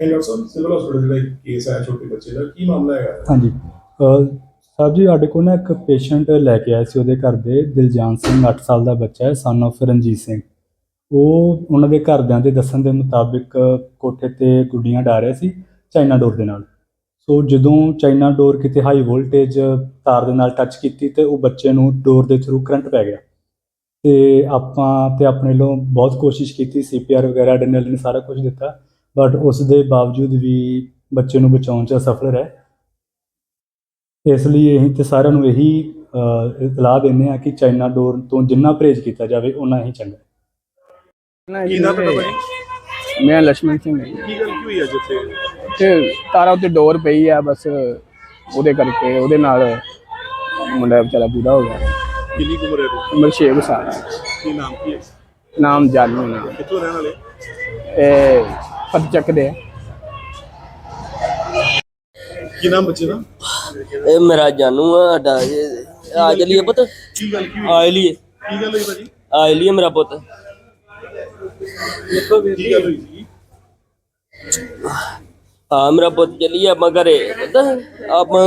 ਇਹ ਡਾਕਟਰ ਸਾਹਿਬ civil hospital ਜਿਹੜਾ ਕੇਸ ਆਇਆ ਛੋਟੇ ਬੱਚੇ ਦਾ। ਕੀ ਮਾਮਲਾ ਹੈਗਾ? ਹਾਂਜੀ। ਅਹ ਸਾਹਿਬ ਜੀ, ਸਾਡੇ ਕੋਲ ਨਾ ਇੱਕ ਪੇਸ਼ੈਂਟ ਲੈ ਕੇ ਆਏ ਸੀ ਉਹਦੇ ਘਰ ਦੇ, ਦਿਲਜਾਨ ਸਿੰਘ 8 ਸਾਲ ਦਾ ਬੱਚਾ ਹੈ ਸਨ of ਰਣਜੀਤ ਸਿੰਘ। ਉਹ ਉਹਨਾਂ ਦੇ ਘਰਦਿਆਂ ਦੇ ਦੱਸਣ ਦੇ ਮੁਤਾਬਿਕ ਕੋਠੇ ਤੇ ਗੁੱਡੀਆਂ ਡਾ ਰਿਹਾ ਸੀ, ਚਾਈਨਾ ਡੋਰ ਦੇ ਨਾਲ। ਸੋ ਜਦੋਂ ਚਾਈਨਾ ਡੋਰ ਕਿਤੇ ਹਾਈ ਵੋਲਟੇਜ ਤਾਰ ਦੇ ਨਾਲ ਟੱਚ ਕੀਤੀ ਤੇ ਉਹ ਬੱਚੇ ਨੂੰ ਡੋਰ ਦੇ ਥਰੂ ਕਰੰਟ ਪੈ ਗਿਆ। ਤੇ ਆਪਾਂ ਤੇ ਆਪਣੇ ਲੋ ਬਹੁਤ ਕੋਸ਼ਿਸ਼ ਕੀਤੀ ਸੀਪੀਆਰ ਵਗੈਰਾ ਐਡਰੇਨਲਿਨ ਸਾਰਾ ਕੁਝ ਦਿੱਤਾ ਬਟ ਉਸ ਦੇ ਬਾਵਜੂਦ ਵੀ ਬੱਚੇ ਨੂੰ ਬਚਾਉਣ 'ਚ ਅਸਫਲ ਰਹਿ। ਇਸ ਲਈ ਇਹ ਤੇ ਸਾਰਿਆਂ ਨੂੰ ਇਹੀ ਇਤਲਾਹ ਦਿੰਨੇ ਆ ਕਿ ਚਾਈਨਾ ਡੋਰ ਤੋਂ ਜਿੰਨਾ ਪਰਹੇਜ਼ ਕੀਤਾ ਜਾਵੇ ਉਨਾ ਹੀ ਚੰਗਾ ਮੈਂ ਲక్ష్మణ ਸਿੰਘ ਕੀ ਗੱਲ ਕੀ ਹੋਈ ਅੱਜ ਇੱਥੇ? ਤੇ ਤਾਰਾ ਉੱਤੇ ਡੋਰ ਪਈ ਆ ਬਸ ਉਹਦੇ ਕਰਕੇ ਉਹਦੇ ਨਾਲ ਮੁੰਡਾ ਵਿਚਾਰਾ ਪੂਰਾ ਹੋ ਗਿਆ। ਕਿੰਨੀ ਕੁ ਉਮਰ ਹੈ ਇਹਦੀ? ਉਮਰ 6 ਸਾਲ ਆ। ਕੀ ਨਾਮ ਕੀ ਹੈ? ਨਾਮ ਜਾਨੂ ਨਾ ਕਿੱਥੋਂ ਰਹਿਣ ਵਾਲੇ? ਇਹ ਫਤ ਚੱਕਦੇ ਆ। ਕੀ ਨਾਮ ਬੱਚੇ ਦਾ? ਇਹ ਮੇਰਾ ਜਾਨੂ ਆ ਸਾਡਾ ਇਹ ਆ ਚਲੀਏ ਪੁੱਤ। ਕੀ ਗੱਲ ਕੀ ਹੋਈ? ਆ ਕੀ ਗੱਲ ਹੋਈ ਭਾਜੀ? ਆ ਲਈਏ ਮੇਰਾ ਪੁੱਤ। ਕੀ ਗੱਲ ਹੋਈ? ਸੀ ਆ ਮੇਰਾ ਪੁੱਤ ਚਲੀਏ ਆਪਾਂ ਘਰੇ ਪੁੱਤ? ਆਪਾਂ